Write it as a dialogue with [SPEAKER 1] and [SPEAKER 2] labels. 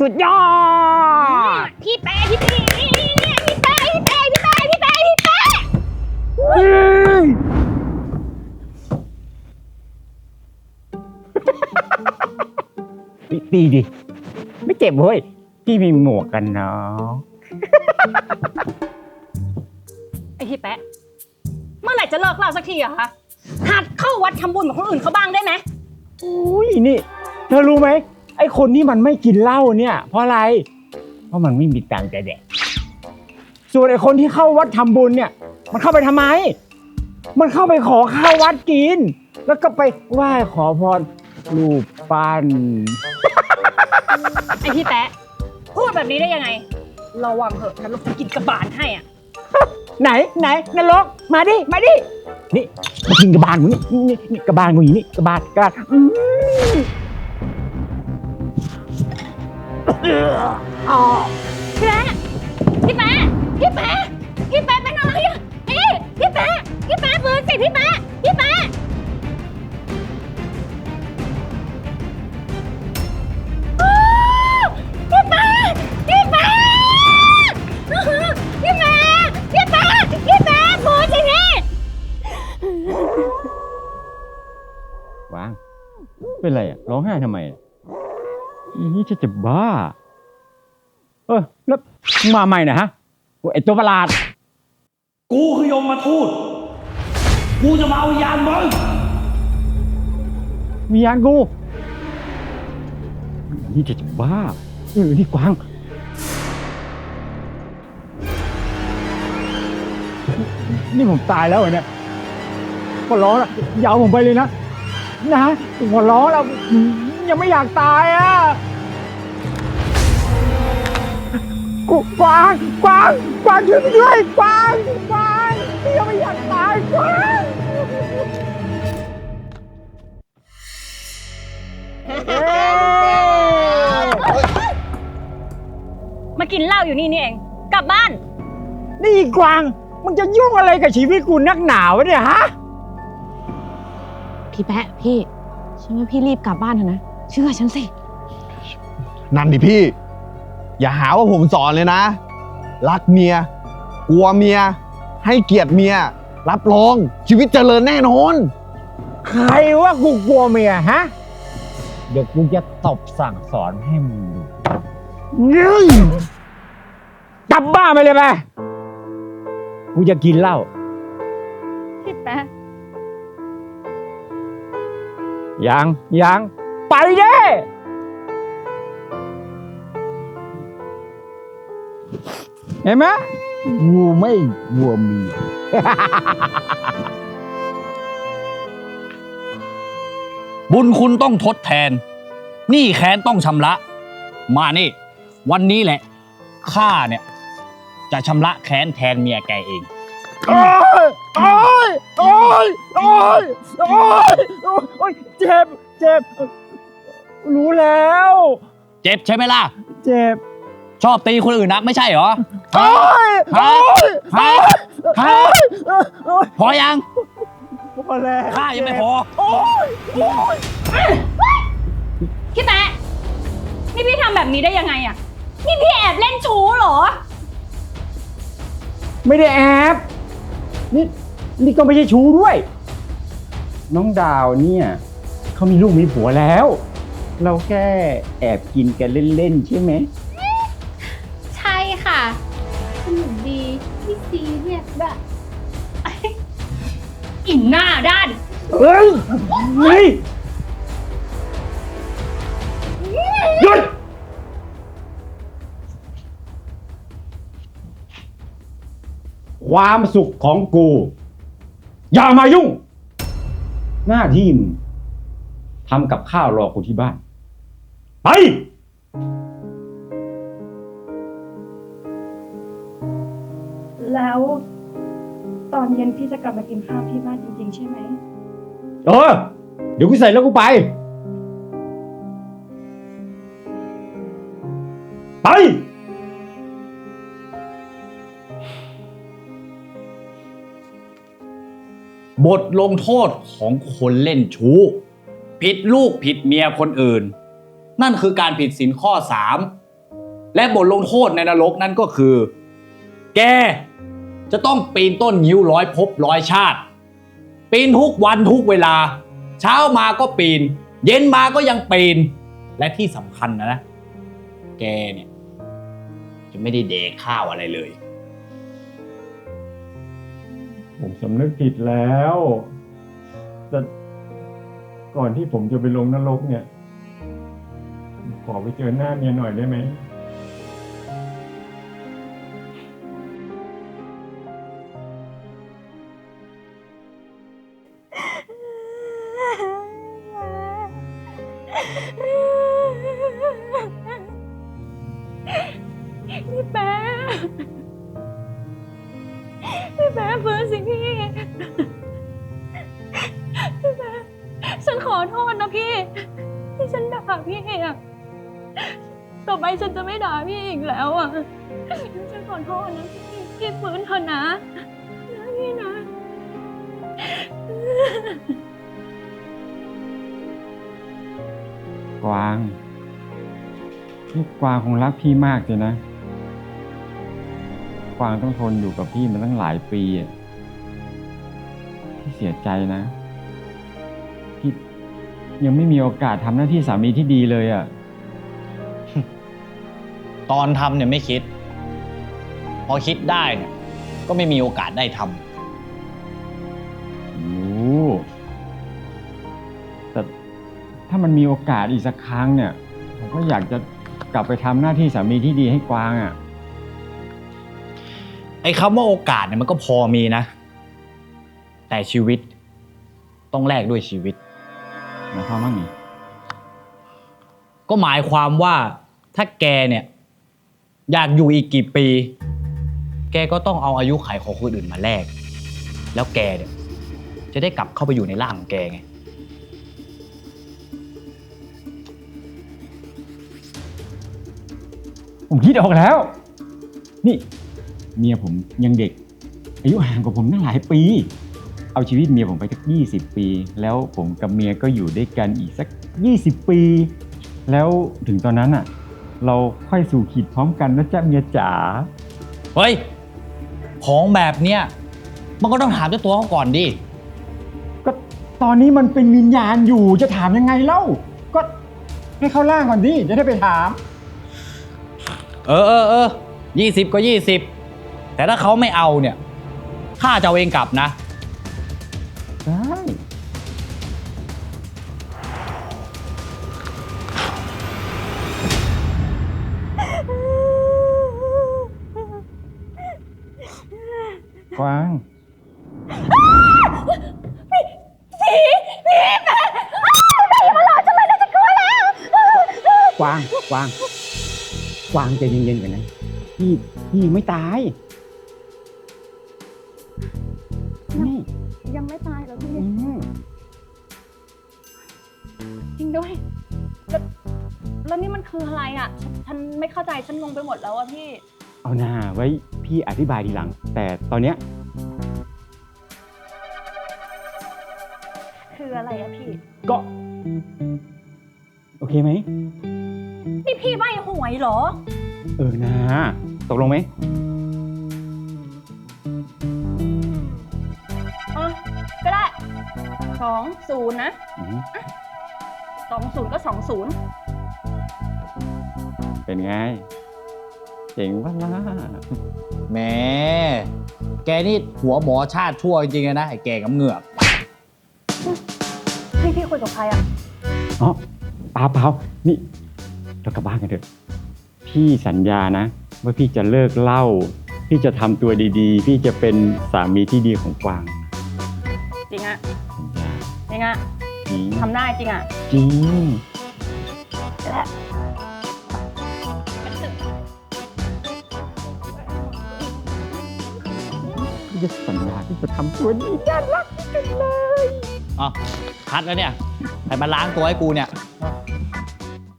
[SPEAKER 1] สุดยอด
[SPEAKER 2] พี่แปะพี่พี่เนี่ยพี่แปะพี่แปะพี่แปะพี่แปะพี่แปะ
[SPEAKER 1] ตีดิ ไม่เจ็บเว้ย พี่มีหมวกกันน็อก
[SPEAKER 2] ไอพี่แปะเมื่อไหร่จะเลิกเล่าสักทีอะคะหัดเข้าวัดทำบุญกับคนอื่นเขาบ้างได้ไหม
[SPEAKER 1] อุ้ยนี่ เธอรู้ไหม ไอ้คนที่มันไม่กินเหล้าเนี่ย เพราะอะไร เพราะมันไม่มีตังค์จะแดกส่วนไอ้คนที่เข้าวัดทำบุญเนี่ย มันเข้าไปทำไม มันเข้าไปขอข้าววัดกิน แล้วก็ไปไหว้ขอพรรูปปั้น
[SPEAKER 2] ไอพี่แปะพูดแบบนี้ได้ยังไง ระวังเถอะนรกจะกินกระบาลให้อะ
[SPEAKER 1] ไหนไหนนรกมาดิมาดินี่มากินกระบาลมึงนี่นี่นี่กระบาลมึงอยู่นี่กระบาลกระบาลอืม
[SPEAKER 2] พี่แปะพี่แปะพี่แปะพี่แปะเป็นอะไรอะพี่พี่แปะพี่แปะฟื้นสิพี่แปะพี่แปะอ้าวพี่แปะพี่แปะพี่แปะพี่แปะพี่แปะฟื้นสิพี่
[SPEAKER 1] วาง เป็นไรอะร้องไห้ทำไมอะ อีนี่จะจะบ้า เออแล้วมึงมาใหม่นะฮะไอตัวประหลาด
[SPEAKER 3] กูคือยมมาทูต กูจะมาเอาวิญญาณมึง
[SPEAKER 1] มียานกูนี่จะจะบ้าเออนี่กวางนี่ผมตายแล้วเหรอเนี่ยขอร้องละอย่าเอาผมไปเลยนะ นะขอร้องแล้ว ยังไม่อยากตายอะกูกวางกวางกวางช่วยด้วยกวางกวางยังไม่อยากตายกวาง
[SPEAKER 2] มากินเหล้าอยู่นี่นี่เอง กลับบ้าน
[SPEAKER 1] นี่กวางมึงจะยุ่งอะไรกับชีวิตกูนักหนาวะเนี่ยฮะ
[SPEAKER 4] พี่แปะพี่ ฉันว่าพี่รีบกลับบ้านเถอะนะ เชื่อฉันสิ
[SPEAKER 5] นั่นดิพี่ อย่าหาว่าผมสอนเลยนะ รักเมีย กลัวเมีย ให้เกียรติเมีย รับรองชีวิตเจริญแน่นอน
[SPEAKER 1] ใครว่ากูกลัวเมียฮะ เดี๋ยวกูจะตบสั่งสอนให้มึงดูเฮ้ยกลับบ้านไปเลยไป กูจะกินเหล้า
[SPEAKER 2] พี่แป๊ะ
[SPEAKER 1] ยังยัง ไปเด้เห็นไหมกูไม่กลัวเมีย
[SPEAKER 3] บุญคุณต้องทดแทนหนี้แค้นต้องชำระ มานี่ วันนี้แหละ ข้าเนี่ย จะชำระแค้นแทนเมียแกเอง
[SPEAKER 1] โอ้ยโอ้ยโอ้ยโอ้ยโอ้ยโอ้ยเจ็บ เจ็บ รู้แล้ว
[SPEAKER 3] เจ็บใช่ไหมล่ะ
[SPEAKER 1] เจ็บ
[SPEAKER 3] ชอบตีคนอื่นนักไม่ใช่เหรอ
[SPEAKER 1] โอ้ย
[SPEAKER 3] ฮะ
[SPEAKER 1] โอ้ย
[SPEAKER 3] ฮะ
[SPEAKER 1] โอ้ย
[SPEAKER 3] ฮะ
[SPEAKER 1] โอ้ย
[SPEAKER 3] พอยัง
[SPEAKER 1] พอแล้ว
[SPEAKER 3] ข้ายังไม่พอ
[SPEAKER 1] โอ้ยโอ้ย
[SPEAKER 2] พี่แป๊ะนี่พี่ทำแบบนี้ได้ยังไงอะนี่พี่แอบเล่นชู้เหรอ
[SPEAKER 1] ไม่ได้แอบนี่นี่ก็ไม่ใช่ชู้ด้วย น้องดาวเนี่ยเขามีลูกมีผัวแล้ว เราแค่แอบกินกันเล่นๆใช่ไหม
[SPEAKER 6] ใช่ค่ะสนุกดีไม่ซีเรียสด้วย
[SPEAKER 2] อินหน้าด้าน
[SPEAKER 1] เฮ้ยเฮ้ยหยุดความสุขของกู อย่ามายุ่ง หน้าที่มึงทำกับข้าวรอกูที่บ้าน ไป
[SPEAKER 7] แล้วตอนเย็นพี่จะกลับมากินข้าวที่บ้านจริง ๆ ใช่ไหม
[SPEAKER 1] เออ เดี๋ยวกูใส่แล้วกูไป ไป
[SPEAKER 3] บทลงโทษของคนเล่นชู้ ผิดลูกผิดเมียคนอื่น นั่นคือการผิดศีลข้อ 3 และบทลงโทษในนรกนั่นก็คือ แกจะต้องปีนต้นยิ้วร้อยภพร้อยชาติ ปีนทุกวันทุกเวลา เช้ามาก็ปีน เย็นมาก็ยังปีน และที่สำคัญนะนะ แกเนี่ย จะไม่ได้เดกข้าวอะไรเลย
[SPEAKER 1] ผมสำนึกผิดแล้ว แต่ก่อนที่ผมจะไปลงนรกเนี่ย ขอไปเจอหน้าเมียหน่อยได้ไหม
[SPEAKER 2] พี่แป๊ะพี่แป๊ะฟื้นสิพี่ พี่แป๊ะฉันขอโทษนะพี่ ที่ฉันด่าพี่อะ ต่อไปฉันจะไม่ด่าพี่อีกแล้วอะ ฉันขอโทษนะพี่พี่ฟื้นเถอะนะนะพี่นะ
[SPEAKER 1] กวางนี่กวางคงรักพี่มากเลยนะ กวางต้องทนอยู่กับพี่มาตั้งหลายปีอะพี่เสียใจนะ พี่ยังไม่มีโอกาสทำหน้าที่สามีที่ดีเลยอะ่ะ
[SPEAKER 3] ตอนทำเนี่ยไม่คิด พอคิดได้เนี่ยก็ไม่มีโอกาสได้ทำ
[SPEAKER 1] รู้แต่ถ้ามันมีโอกาสอีกสักครั้งเนี่ย ผมก็อยากจะกลับไปทำหน้าที่สามีที่ดีให้กวางอะ่ะ
[SPEAKER 3] ไอ้คำว่าโอกาสเนี่ยมันก็พอมีนะ แต่ชีวิตต้องแลกด้วยชีวิต
[SPEAKER 1] หมายความว่าไง
[SPEAKER 3] ก็หมายความว่าถ้าแกเนี่ย อยากอยู่อีกกี่ปี แกก็ต้องเอาอายุไขของคนอื่นมาแลก แล้วแกเนี่ยจะได้กลับเข้าไปอยู่ในร่างของแกไง
[SPEAKER 1] ผมคิดออกแล้ว นี่เมียผมยังเด็ก อายุห่างกว่าผมตั้งหลายปี เอาชีวิตเมียผมไปสักยี่สิบปี แล้วผมกับเมียก็อยู่ด้วยกันอีกสักยี่สิบปี แล้วถึงตอนนั้นอะ เราค่อยสู่ขีดพร้อมกันนะจ๊ะเมียจ๋า
[SPEAKER 3] เฮ้ย ของแบบเนี้ยมันก็ต้องถามเจ้าตัวเขาก่อนดิ
[SPEAKER 1] ก็ตอนนี้มันเป็นวิญญาณอยู่จะถามยังไงเล่า ก็ให้เข้าร่างก่อนดิจะได้ไปถาม
[SPEAKER 3] เออเออเออยี่สิบก็ยี่สิบแต่ถ้าเขาไม่เอาเนี่ยข้าจะเอาเองกลับนะ
[SPEAKER 1] ได้ กวางกวางกวางกวางใจเย็นๆกันนะพี่พี่ยังไม่ตาย นี่
[SPEAKER 2] ยังไม่ตายเหรอพี่
[SPEAKER 1] อืม
[SPEAKER 2] จริงด้วย แล้วแล้วนี่มันคืออะไรอะ ฉันฉันไม่เข้าใจฉันงงไปหมดแล้วอะพี่
[SPEAKER 1] เอาหน้าไว้พี่อธิบายทีหลัง แต่ตอนเนี้ย
[SPEAKER 2] คืออะไรอะพี่
[SPEAKER 1] ก็ โอเคไหม
[SPEAKER 2] นี่พี่ใบหวยเหรอ
[SPEAKER 1] เออนะตกลงไหม
[SPEAKER 2] เออก็ได้สองศูนย์นะ
[SPEAKER 1] อืม
[SPEAKER 2] สองศูนย์ก็สองศูนย์
[SPEAKER 1] เป็นไง เจ๋งปะล่ะ
[SPEAKER 3] แหมแกนี่หัวหมอชาติชั่วจริงๆเลยนะไอ้แกกับเหงือก
[SPEAKER 2] พี่พี่คุยกับใครอะ
[SPEAKER 1] อ๋อเปล่าเปล่านี่เรากลับบ้านกันเถอะ พี่สัญญานะ ว่าพี่จะเลิกเหล้าพี่จะทำตัวดีๆ พี่จะเป็นสามีที่ดีของกวาง
[SPEAKER 2] จริงอะ
[SPEAKER 1] สัญญา
[SPEAKER 2] จริงอะ
[SPEAKER 1] จริง
[SPEAKER 2] ทำได้จริงอะ
[SPEAKER 1] จริง
[SPEAKER 2] และ
[SPEAKER 1] จะสัญญาที่จะทำตัวดีน่ารักที่สุดเลย
[SPEAKER 3] อ๋อคัดแล้วเนี่ยใครมาล้างตัวให้กูเนี่ย